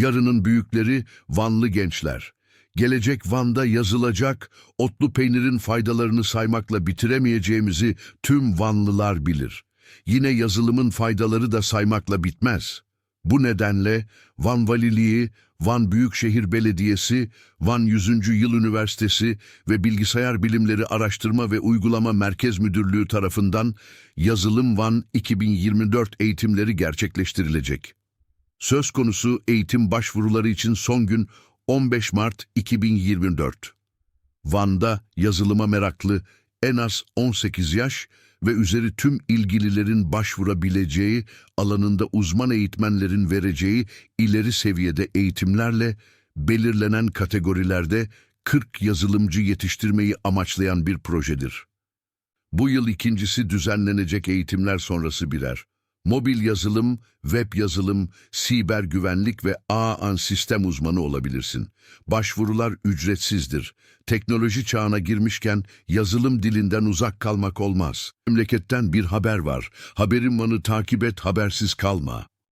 Yarının büyükleri Vanlı gençler. Gelecek Van'da yazılacak, otlu peynirin faydalarını saymakla bitiremeyeceğimizi tüm Vanlılar bilir. Yine yazılımın faydaları da saymakla bitmez. Bu nedenle Van Valiliği, Van Büyükşehir Belediyesi, Van 100. Yıl Üniversitesi ve Bilgisayar Bilimleri Araştırma ve Uygulama Merkez Müdürlüğü tarafından Yazılım Van 2024 eğitimleri gerçekleştirilecek. Söz konusu eğitim başvuruları için son gün 15 Mart 2024. Van'da yazılıma meraklı en az 18 yaş ve üzeri tüm ilgililerin başvurabileceği, alanında uzman eğitmenlerin vereceği ileri seviyede eğitimlerle belirlenen kategorilerde 40 yazılımcı yetiştirmeyi amaçlayan bir projedir. Bu yıl ikincisi düzenlenecek eğitimler sonrası birer. Mobil yazılım, web yazılım, siber güvenlik ve ağ sistem uzmanı olabilirsin. Başvurular ücretsizdir. Teknoloji çağına girmişken yazılım dilinden uzak kalmak olmaz. Memleketten bir haber var. Haberin vanı takip et, habersiz kalma.